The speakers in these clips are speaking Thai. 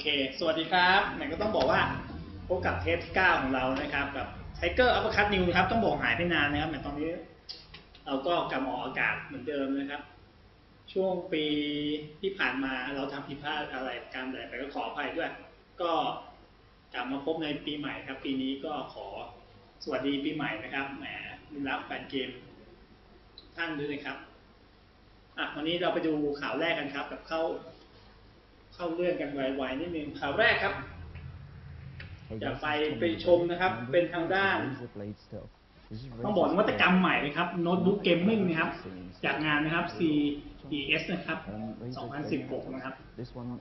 เค สวัสดีครับไหนก็ต้องบอกว่าพบกับเทปที่ 9 ของเรานะครับ กับไทเกอร์อัปคัตนิวครับ ต้องบอกหายไปนานนะครับแต่ตอนนี้ เราก็กลับมาออกอากาศเหมือนเดิมนะครับ ช่วงปีที่ผ่านมาเราทำผิดพลาดอะไรการใดไปก็ขออภัยด้วย ก็กลับมาพบในปีใหม่ครับ ปีนี้ก็ขอสวัสดีปีใหม่นะครับ แหมรับแฟนเกม ท่านด้วยนะครับอะวันนี้เราไปดูข่าวแรกกันครับ กับเข้า เข้าเรื่องกันไวๆนิดนึงข่าวแรกครับอยากไปไปชมนะครับ เป็นทางด้านต้องบอกนวัตกรรมใหม่นะครับโน้ตบุ๊กเกมมิ่งนะครับ จากงานนะครับ CES นะครับ 2016 นะครับ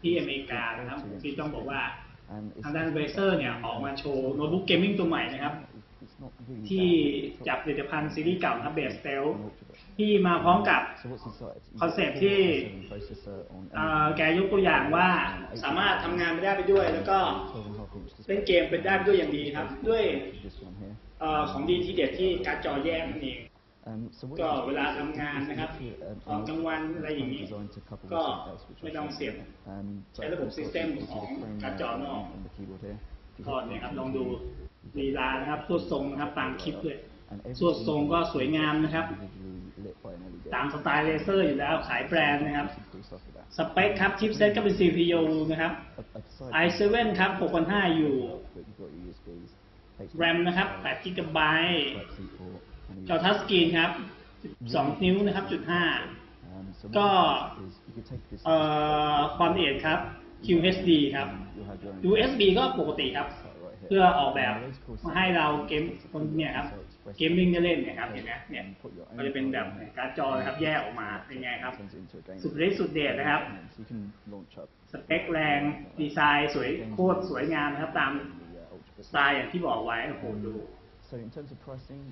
ที่อเมริกานะครับที่ต้องบอกว่าทางด้านเ a เซอร์เนี่ยออกมาโชว์โน้ตบุ๊กเกมมิ่งตัวใหม่นะครับ ที่จากผลิตภัณฑ์ซีรีส์เก่านะครับเบสเตลที่มาพร้อมกับคอนเซปต์ที่เอ่อแกยกตัวอย่างว่าสามารถทำงานไปได้ไปด้วย แล้วก็เล่นเกมเป็นได้ไปด้วยอย่างดีครับ ด้วยเอ่อของดีที่เด็ดที่การ์ดจอแยกนั่นเองก็เวลาทำงานนะครับตอนกลางวันอะไรอย่างนี้ ก็ไม่ต้องเสียบใช้ระบบ system ของการ์ดจอนอกก็เนี่ยครับลองดู ลีลานะครับสวดทรงนะครับ ตามคลิปเลยสวดทรงก็สวยงามนะครับ ตามสไตล์เลเซอร์อยู่แล้วขายแบรนด์นะครับ สเปคครับชิปเซ็ตก็เป็น CPU นะครับ i7 ครับ 6,500อยู่ RAM นะครับ8 GB จอทัชสกรีนครับ 12 นิ้วนะครับจุด5ก็เอ่อความละเอียดครับ QHD ครับ USB ก็ปกติครับ เพื่อออกแบบมาให้เราเกมคนเนี่ยครับเกมมิ่งได้เล่นเนี่ยครับเห็นไหมเนี่ยมันจะเป็นแบบการ์ดจอนะครับแยกออกมาเป็นไงครับ สุดฤทธิ์สุดเดชนะครับ สเปคแรงดีไซน์สวยโคตรสวยงามนะครับตามสไตล์อย่างที่บอกไว้โอ้โหดู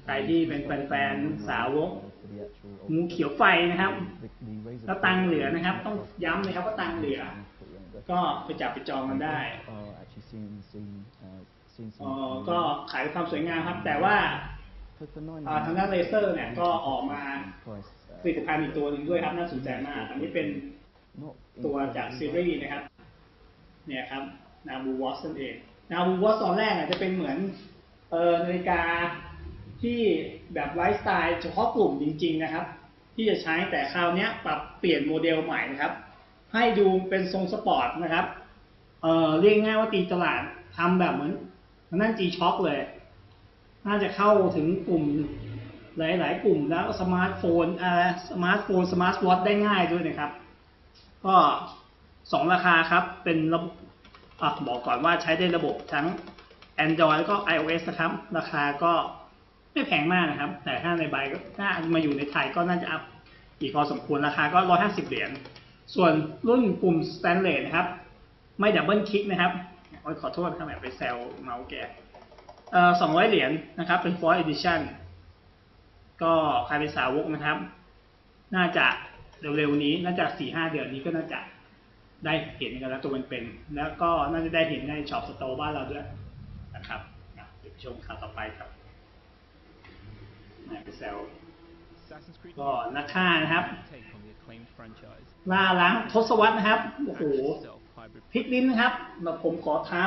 ใครที่เป็นแฟนๆสาวกงูเขียวไฟนะครับแล้วตังค์เหลือนะครับ ต้องย้ำเลยครับว่าตังค์เหลือ ก็ไปจับไปจองกันได้เอ่อก็ขายความสวยงามครับ แต่ว่าเอ่อทางด้านเลเซอร์เนี่ยก็ออกมาผลิตภัณฑ์อีกตัวหนึ่งด้วยครับน่าสนใจมาก อันนี้เป็นตัวจากซีรีส์นะครับ เนี่ยครับนาบูวอสนั่นเองนาบูวอสตอนแรกอาจจะเป็นเหมือนเออนาฬิกาที่แบบไลฟ์สไตล์เฉพาะกลุ่มจริง ๆ นะครับ ที่จะใช้แต่คราวเนี้ยปรับเปลี่ยนโมเดลใหม่นะครับ ให้ดูเป็นทรงสปอร์ตนะครับเออเรียกง่ายว่าตีตลาดทำแบบเหมือน มันั่นจีช็อคเลย น่าจะเข้าถึงกลุ่มหลาย ๆ กลุ่มแล้วสมาร์ทโฟนอะไรสมาร์ทโฟนสมาร์ทวอทได้ง่ายด้วยนะครับ ก็สองราคาครับ เป็นระบบอะบอกก่อนว่าใช้ได้ระบบทั้ง Android แล้วก็ iOS นะครับ ราคาก็ไม่แพงมากนะครับ แต่ถ้าในใบก็ถ้ามาอยู่ในไทยก็น่าจะอัพอีกพอสมควรราคาก็ 150 เหรียญ ส่วนรุ่นปุ่ม Stainless นะครับ ไม่ดับเบิลคลิกนะครับ โอ้ยขอโทษครับแอบไปแซวเมาส์แกเอ่อ200เหรียญนะครับ เป็น Fourth Edition ก็ใครเป็นสาวกนะครับ น่าจะเร็วๆนี้ น่าจะ4-5เดือนนี้ก็น่าจะได้เห็นกันแล้วตัวเป็นๆแล้วก็น่าจะได้เห็นในช็อปสโตร์บ้านเราด้วยนะครับเดี๋ยวไปชมข่าวต่อไปครับแอบไปแซว ก็นักฆ่านะครับล่าล้างทศวรรษนะครับโอ้โหพลิกลิ้นนะครับเราผมขอเท้า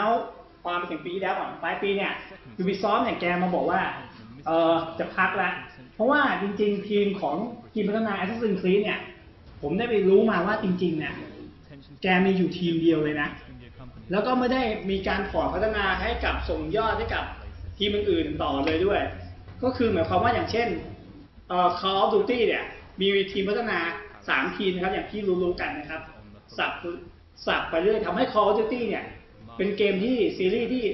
ความไปถึงปีที่แล้วก่อนปลายปีเนี่ย Ubisoft เนี่ยแกมาบอกว่าเออจะพักแล้วเพราะว่าจริง ๆ ทีมของทีมพัฒนา Assassin's Creed เนี่ย ผมได้ไปรู้มาว่าจริงๆเนี่ยแกมีอยู่ทีมเดียวเลยนะ แล้วก็ไม่ได้มีการถอดพัฒนาให้กับส่งยอดให้กับทีมอื่นๆต่อเลยด้วย ก็คือหมายความว่าอย่างเช่น เอ่อ Call of Duty เนี่ย มีทีมพัฒนา 3 ทีมนะครับ อย่างที่รู้ๆกันนะครับ สับสับไปเรื่อยทำให้ Call of Duty เนี่ย เป็นเกมที่ซีรีส์ที่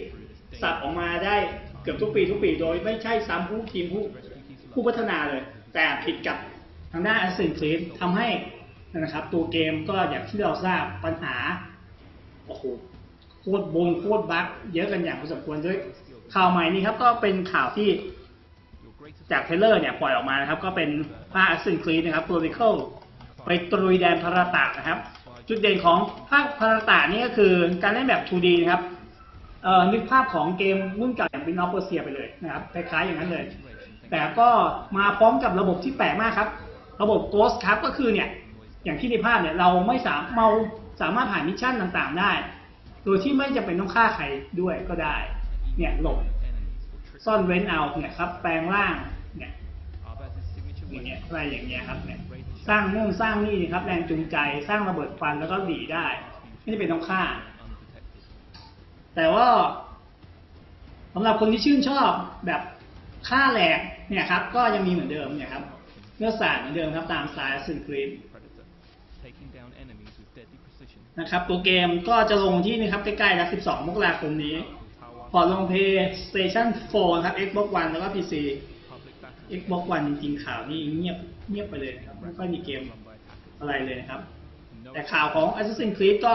สับออกมาได้เกือบทุกปีทุกปี โดยไม่ใช่ซ้ำผู้ทีมผู้ผู้พัฒนาเลย แต่ผิดกับทางด้าน Assassin's Creed ทำให้นะครับ ตัวเกมก็อย่างที่เราทราบปัญหาโอ้โหโคตรบงโคตรบั๊กเยอะกันอย่างพอสมควรด้วยข่าวใหม่นี้ครับก็เป็นข่าวที่ จากเทเลอร์เนี่ยปล่อยออกมานะครับ ก็เป็นภาค Assassin's Creed นะครับ Chronicle ไปตรุยแดนพราตะนะครับ จุดเด่นของภาคพราตะนี่ก็คือการเล่นแบบ 2D นะครับเอ่อนึกภาพของเกมรุ่นเก่าอย่างเป็นนอ p เปอร์เซียไปเลยนะครับคล้ายๆอย่างนั้นเลย แต่ก็มาพร้อมกับระบบที่แปลกมากครับ ระบบ Ghost ครับก็คือเนี่ยอย่างที่ในภาพเนี่ยเราไม่สามเราสามารถผ่านมิชชั่นต่างๆได้ โดยที่ไม่จำเป็นต้องฆ่าใครด้วยก็ได้ เนี่ยหลบซ่อนเว้นเอาเนี่ยครับแปลงร่าง อย่างเงี้ยอะไรอย่างเงี้ยครับเนี่ยสร้างนู่นสร้างนี่ครับ แรงจูงใจสร้างระเบิดควันแล้วก็หนีได้ ไม่จำเป็นต้องฆ่า แต่ว่าสำหรับคนที่ชื่นชอบแบบฆ่าแหลกเนี่ยครับ ก็ยังมีเหมือนเดิมเนี่ยครับเนื้อสารเหมือนเดิมครับตามสไตล์ซินครีนนะครับ ตัวเกมก็จะลงที่นี่ครับ ใกล้ๆแล้ว12 มกราคมนี้ พอลง PlayStation 4 ครับ Xbox One แล้วก็ PC Xbox One จริงๆข่าวนี้เงียบเงียบไปเลยนะครับไม่ค่อยมีเกมอะไรเลยนะครับ แต่ข่าวของ Assassin's Creed ก็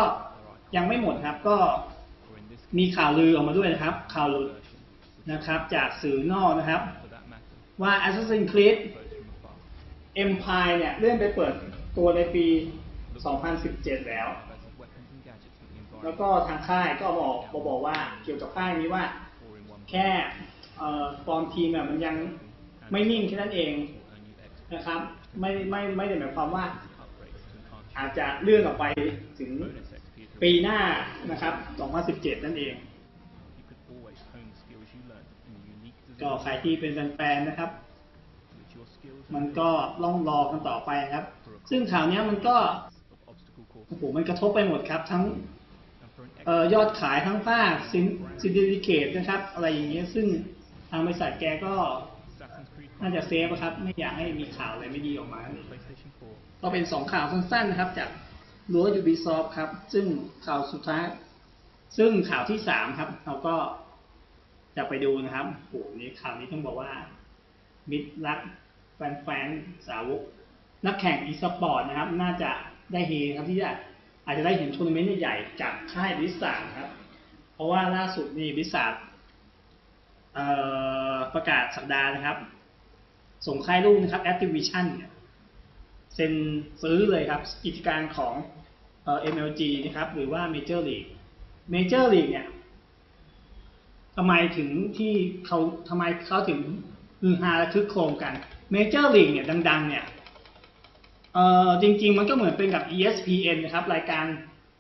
ยังไม่หมดครับ ก็มีข่าวลือออกมาด้วยนะครับ ข่าวลุดนะครับ จากสื่อนอกนะครับ ว่า Assassin's Creed Empire เนี่ยเลื่อนไปเปิดตัวในปี 2017 แล้ว แล้วก็ทางค่ายก็บอกบอกว่าเกี่ยวกับค่ายนี้ว่า แค่ฟอร์มทีมอะมันยัง ไม่นิ่งแค่นั้นเองนะครับ ไม่ไม่ไม่ได้หมายความว่า อาจจะเลื่อนออกไปถึงปีหน้านะครับ 2017 นั่นเอง ก็ใครที่เป็นแฟนๆนะครับ มันก็ล่องรอกันต่อไปครับ ซึ่งข่าวนี้มันก็โอ้โหมันกระทบไปหมดครับ ทั้งออยอดขายทั้งภาคซินซินดิเคตนะครับ อะไรอย่างเงี้ยซึ่งทางบริษัทแกก็ น่าจะเซฟครับ ไม่อยากให้มีข่าวอะไรไม่ดีออกมาเอง PlayStation 4ก็เป็นสองข่าวสั้นๆนะครับ จากรั้ว Ubisoft ครับ ซึ่งข่าวสุดท้าย ซึ่งข่าวที่สามครับ เราก็จะไปดูนะครับโอ้โหนี่ข่าวนี้ต้องบอกว่า มิตรรักแฟนๆสาวก นักแข่งอีสปอร์ตนะครับ น่าจะได้เฮครับที่จะอาจจะได้เห็นทัวร์นาเมนต์ใหญ่ๆจากค่ายบิสซาครับ เพราะว่าล่าสุดนี่บิสซาประกาศสัปดาห์นะครับ ส่งค่ายลูกนะครับ Activision เนี่ยเซ็นซื้อเลยครับกิจการของเอ่อ MLG นะครับ หรือว่า Major League Major League เนี่ยทำไมถึงที่เขาทำไมเขาถึงฮือฮาและคึกโครมกัน Major League เนี่ยดัง ๆ เนี่ยเอ่อจริง ๆ มันก็เหมือนเป็นกับ ESPN นะครับ รายการ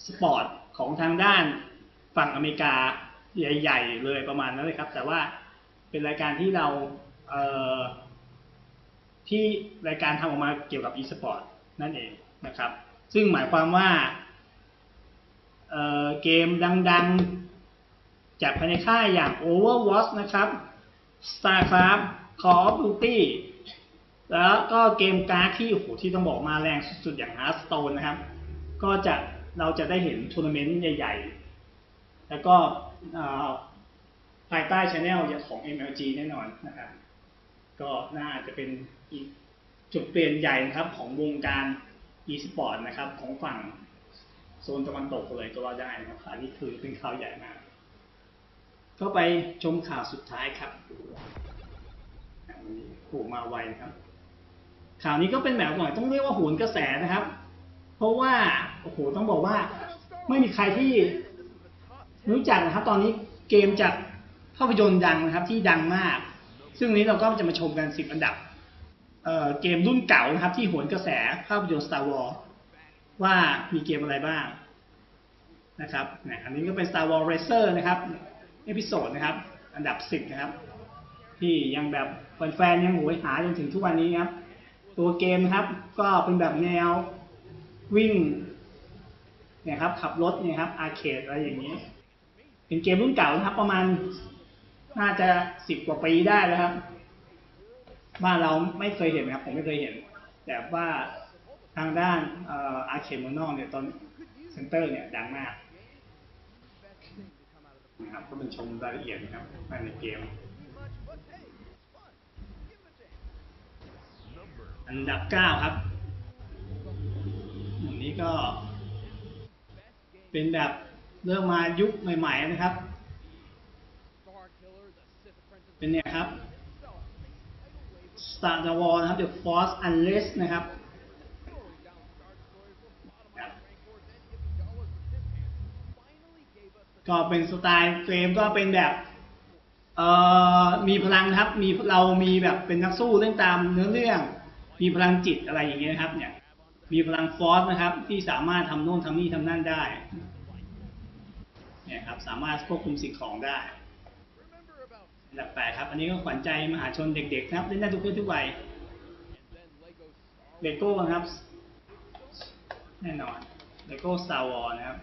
สปอร์ตของทางด้านฝั่งอเมริกาใหญ่ ๆ เลยประมาณนั้นเลยครับ แต่ว่าเป็นรายการที่เราเอ่อ ที่รายการทำออกมาเกี่ยวกับ e-sport นั่นเองนะครับ ซึ่งหมายความว่าเเกมดังๆ จากภายในค่ายอย่าง Overwatch นะครับ StarCraft Call of Duty แล้วก็เกมการ์ดที่โอ้โหที่ต้องบอกมาแรงสุดๆ อย่าง Hearthstone นะครับ ก็จะเราจะได้เห็นทัวร์นาเมนต์ใหญ่ๆ แล้วก็ภายใต้ช anel ของ MLG แน่นอนนะครับ ก็น่าจะเป็น อีกจุดเปลี่ยนใหญ่นะครับของวงการ e-sport นะครับของฝั่งโซนตะวันตกเลยก็ว่าได้นะครับนี้คือเป็นข่าวใหญ่มากก็ไปชมข่าวสุดท้ายครับอะวันนี้โหมาไวนะครับ ข่าวนี้ก็เป็นแบบหน่อยต้องเรียกว่าโหนกระแสนะครับ เพราะว่าโอ้โหต้องบอกว่าไม่มีใครที่รู้จักนะครับ ตอนนี้เกมจากภาพยนตร์ดังนะครับ ที่ดังมาก ซึ่งนนี้เราก็จะมาชมกันสิบอันดับ เกมรุ่นเก่านะครับ ที่โหนกระแสภาพยนตร์ Star Wars ว่ามีเกมอะไรบ้างนะครับอันนี้ก็เป็น Star Wars Racer นะครับเอพิโซดนะครับ อันดับสิบนะครับ ที่ยังแบบแฟนๆยังโหยหาจนถึงทุกวันนี้ครับ ตัวเกมครับ ก็เป็นแบบแนววิ่งเนี่ยครับ ขับรถเนี่ยครับอาร์เคดอะไรอย่างนี้ เป็นเกมรุ่นเก่านะครับ ประมาณน่าจะสิบกว่าปีได้แล้วครับ บ้านเราไม่เคยเห็นนะครับ ผมไม่เคยเห็น แต่ว่าทางด้านอาร์เคมอนอกเนี่ยตอนเซ็นเตอร์เนี่ยดังมากนะครับก็เป็นชมรายละเอียดนะครับภายในเกม อันดับเก้าครับอันนี้ก็เป็นแบบเริ่มมายุคใหม่ ๆ นะครับ เป็นเนี่ยครับ Star Wars นะครับ The Force Unleashed นะครับครับก็เป็นสไตล์เกมก็เป็นแบบเอ่อมีพลังครับมีเรามีแบบเป็นนักสู้เรื่องตามเนื้อเรื่อง มีพลังจิตอะไรอย่างเงี้ยครับ เนี่ย มีพลังฟอสนะครับ ที่สามารถทำโน่นทำนี่ทำนั่นได้ เนี่ยครับ สามารถควบคุมสิ่งของได้ อันดับแปดครับ อันนี้ก็ขวัญใจมหาชนเด็กๆนะครับ เล่นได้ทุกเพศทุกวัยเลโก้ครับ แน่นอนเลโก้สตาร์วอลนะครับ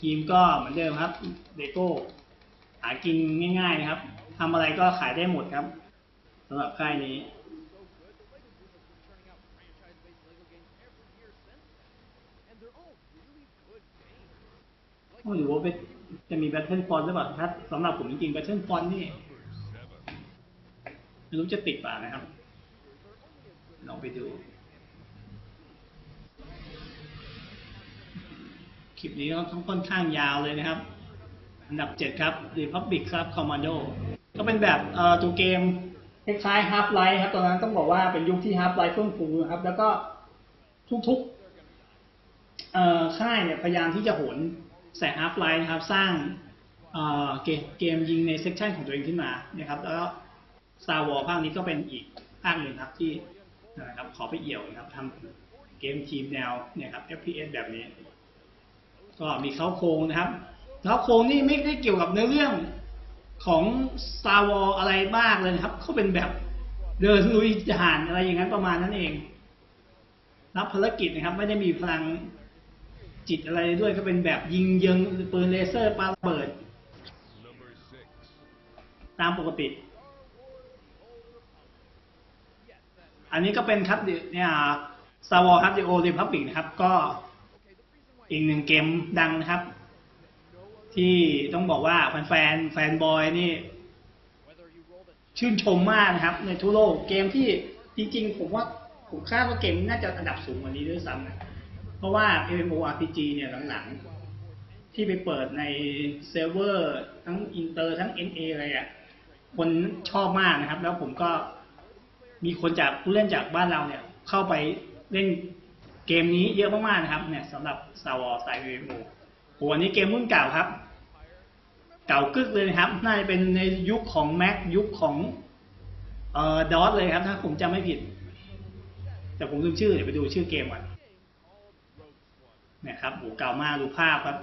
ทีมก็เหมือนเดิมครับเลโก้หากินง่าย ๆ นะครับทำอะไรก็ขายได้หมดครับสำหรับค่ายนี้โอ้หรือว่าเป็น จะมีแบทเทิลฟอนหรือเปล่าครับสำหรับผมจริงๆแบทเทิลฟอนนี่ไม่รู้จะติดป่านะครับ ลองไปดู คลิปนี้ก็ค่อนข้างยาวเลยนะครับ อันดับ7ครับ Republic ครับ Commando ก็เป็นแบบตัวเกมคล้ายๆ Half Life ครับ ตอนนั้นต้องบอกว่าเป็นยุคที่ Half Life เฟื่องฟูนะครับ แล้วก็ทุกๆค่ายเนี่ยพยายามที่จะโหน ใส่ Half Life นะครับ สร้างเเกมเกมยิงในเซกชันของตัวเองขึ้นมานะครับแล้วก็ Star Wars ภาคนี้ก็เป็นอีกภาคหนึ่งครับที่นะครับขอไปเอี่ยวนะครับทำเกมทีมแนวเนี่ยครับ FPS แบบนี้ ก็มีเขาโครงนะครับเขาโครงนี่ไม่ได้เกี่ยวกับเนื้อเรื่องของ Star Wars อะไรมากเลยนะครับเขาเป็นแบบเดินลุยจานอะไรอย่างนั้นประมาณนั้นเอง รับภารกิจนะครับ ไม่ได้มีพลัง จิตอะไรด้วยก็เป็นแบบยิงยิงปืนเลเซอร์ปาระเบิด ตามปกติ อันนี้ก็เป็นครับเนี่ย Star Wars ครับ The Old Republic นะครับ ก็อีกหนึ่งเกมดังนะครับ ที่ต้องบอกว่าแฟนแฟนแฟนบอยนี่ ชื่นชมมากนะครับ ในทั่วโลกเกมที่จริงๆ ผมว่าผมคาดว่าเกมน่าจะอันดับสูงกว่านี้ด้วยซ้ำนะ เพราะว่า MMORPG เนี่ยหลังๆ ที่ไปเปิดในเซิร์ฟเวอร์ทั้งอินเตอร์ทั้ง NA อะไรอะคนชอบมากนะครับ แล้วผมก็มีคนจากผู้เล่นจากบ้านเราเนี่ย เข้าไปเล่นเกมนี้เยอะมากๆนะครับ เนี่ยสำหรับ Star Wars สาย MMO โหอันนี้เกมรุ่นเก่าครับ เก่ากึกเลยนะครับ น่าจะเป็นในยุคของแม็กยุคของเอ่อดอสเลยครับ ถ้าผมจำไม่ผิด แต่ผมลืมชื่อเดี๋ยวไปดูชื่อเกมก่อน นี่ยครับโหเก่ามากดูภาพครับ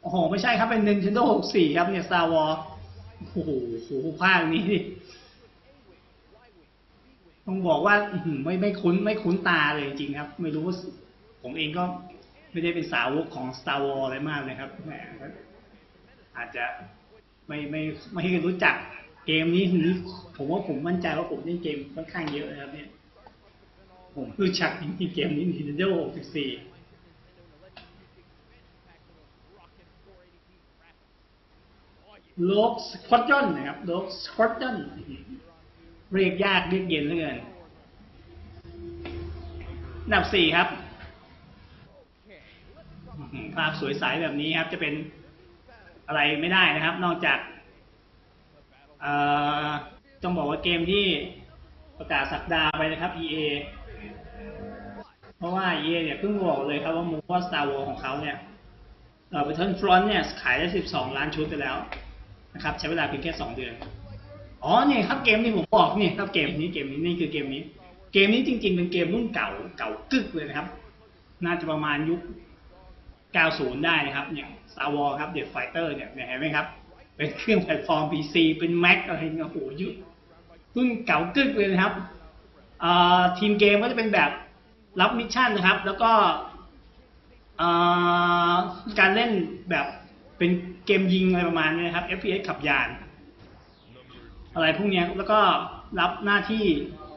โอ้โห ไม่ใช่ครับ เป็น Nintendo 64 ครับ เนี่ย Star Wars โอ้โหโหภาคนี้ ต้องบอกว่าไม่ไม่คุ้นไม่คุ้นตาเลยจริงครับ ไม่รู้ว่าผมเองก็ไม่ได้เป็นสาวกของ Star Wars อะไรมากเลยครับแหมอาจจะไม่ไม่ไม่รู้จักเกมนี้นี้ผมว่าผมมั่นใจว่าผมเล่นเกมค่อนข้างเยอะนะครับเนี่ย ผมรู้จักจริงๆเกมนี้ Nintendo 64 โลกสควอตจอนนะครับโลกสควอตจอนเรียกยากเรียกเย็นเหลือเกินอันดับสี่ครับภาพสวยใสแบบนี้ครับ จะเป็นอะไรไม่ได้นะครับ นอกจากต้องบอกว่าเกมที่ประกาศสักดาไปนะครับ EA เพราะว่า EA เนี่ยเพิ่งบอกเลยครับว่ามูฟว่า Star Wars ของเขาเนี่ยเออ Battlefront เนี่ยขายได้ 12 ล้านชุดไปแล้ว นะครับใช้เวลาเพียงแค่สองเดือน อ๋อเนี่ยครับเกมที่ผมบอกเนี่ยครับเกมนี้เกมนี้นี่คือเกมนี้ เกมนี้จริง ๆ เป็นเกมรุ่นเก่าเก่ากึกเลยนะครับ น่าจะประมาณยุค 90 ได้นะครับเนี่ย Star Wars ครับ The Fighter เนี่ยเนี่ยเห็นไหมครับ เป็นเครื่องแพลตฟอร์ม PC เป็น Mac อะไรเงี้ยโอ้โหยุครุ่นเก่ากึกเลยนะครับทีมเกมก็จะเป็นแบบรับมิชชั่นนะครับ แล้วก็การเล่นแบบ เป็นเกมยิงอะไรประมาณนี้นะครับ FPS ขับยาน อะไรพวกนี้แล้วก็รับหน้าที่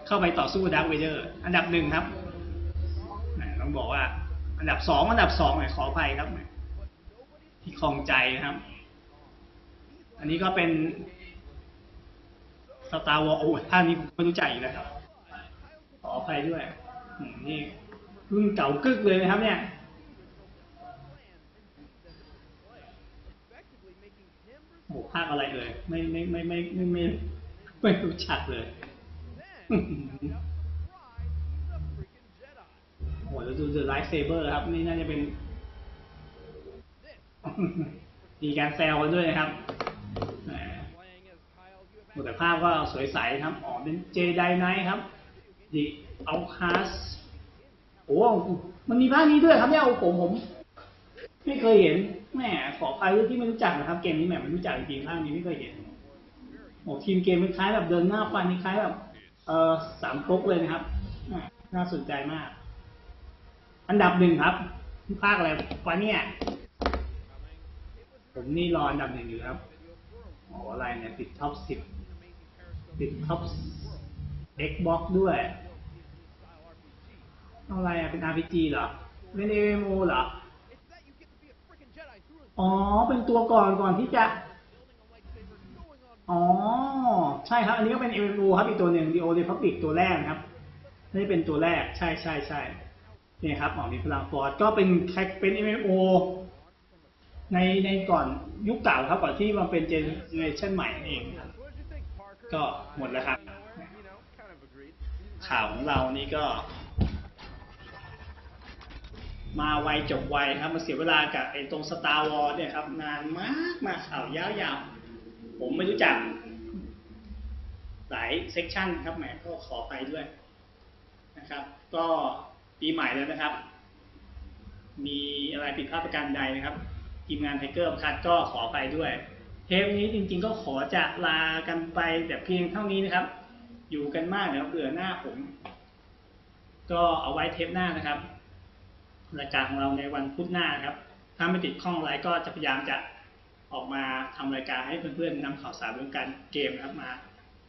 เข้าไปต่อสู้ดาร์ v เวเดอร์ อันดับหนึ่งครับต้องบอกว่า อันดับสองอันดับสองหน่ยขออภัยครับ ที่คลองใจนะครับ อันนี้ก็เป็นสตาร์วอลโอ้ท่านี้ไม่รู้จักอีกแล้วครับ ขออภัยด้วยนี่รุ่นเก่ากึกเลยนะครับเนี่ย โอ้ ภาคอะไรเอ่ยไม่ไม่ไม่ไม่ไม่ไม่ไม่รู้จักเลยโอ้แล้วดู The Lightsaber ครับ นี่น่าจะเป็น มีการแซวกันด้วยนะครับแหมโอ้แต่ภาพก็สวยใสครับอ๋อเป็นเจไดไนท์ครับ The Outcast โอ้มันมีภาคนี้ด้วยครับเนี่ยโอ้ผมผม ไม่เคยเห็น แหมขออภัยที่ไม่รู้จักนะครับ เกมนี้แหมไม่รู้จักจริงๆภาคนี้ไม่เคยเห็นโอ้ทีมเกมมันคล้ายแบบเดินหน้าฟันคล้ายแบบเออสามก๊กเลยนะครับน่าสนใจมาก อันดับหนึ่งครับภาคอะไรวะเนี่ย ผมนี่รออันดับหนึ่งอยู่ครับโอ้อะไรเนี่ยติดท็อปสิบติดท็อป Xbox ด้วยอะไรอะเป็น RPG เหรอเป็น MMO เหรอ อ๋อ เป็นตัวก่อนก่อนที่จะ อ๋อ ใช่ครับ อันนี้ก็เป็น MMO ครับอีกตัวหนึ่ง The Old Republic ตัวแรกนะครับ นี่เป็นตัวแรก ใช่ใช่ใช่นี่ครับอ๋อมีพลังฟอร์ดก็เป็นแคเป็น MMO ในในก่อนยุคเก่าครับก่อนที่มาเป็นเจเนเรชันใหม่เอง ก็หมดแล้วครับ ข่าวของเรานี่ก็ มาไวจบไวครับมาเสียเวลากับไอ้ตรงสตาร์วอ s เนี่ยครับนานมากมาข่าวยาวๆ ผมไม่รู้จักหลายเซกชันครับแหมก็ขอไปด้วยนะครับ ก็ปีใหม่แล้วนะครับ มีอะไรผิดพลาดประการใดนะครับทีมงานไทเกอร์คัดก็ขอไปด้วย เทปนี้จริงๆก็ขอจะลากันไปแต่เพียงเท่านี้นะครับ อยู่กันมากนะครับเบื่อหน้าผม ก็เอาไว้เทปหน้านะครับ รายการของเราในวันพุธหน้าครับ ถ้าไม่ติดข้องอะไรก็จะพยายามจะออกมาทำรายการให้เพื่อนๆนำข่าวสารเรื่องการเกมนะครับมา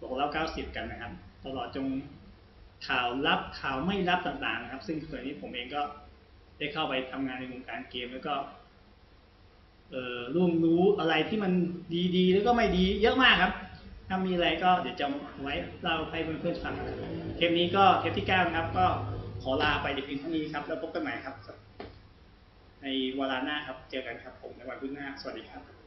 บอกเล่า90 กันนะครับ ตลอดจงข่าวลับข่าวไม่ลับต่างๆนะครับ ซึ่งส่วนนี้ผมเองก็ได้เข้าไปทำงานในวงการเกมแล้วก็เอ่อร่วมรู้อะไรที่มันดีๆ แล้วก็ไม่ดีเยอะมากครับ ถ้ามีอะไรก็เดี๋ยวจะไว้เล่าให้เพื่อนๆฟังเทปนี้ก็เทปที่เก้าครับก็ อลาไปเดี๋ยวเพียงเท่านี้ครับ แล้วพบกันใหม่ครับ ในวาราหน้าครับ เจอกันครับผมในวันพุธหน้า สวัสดีครับ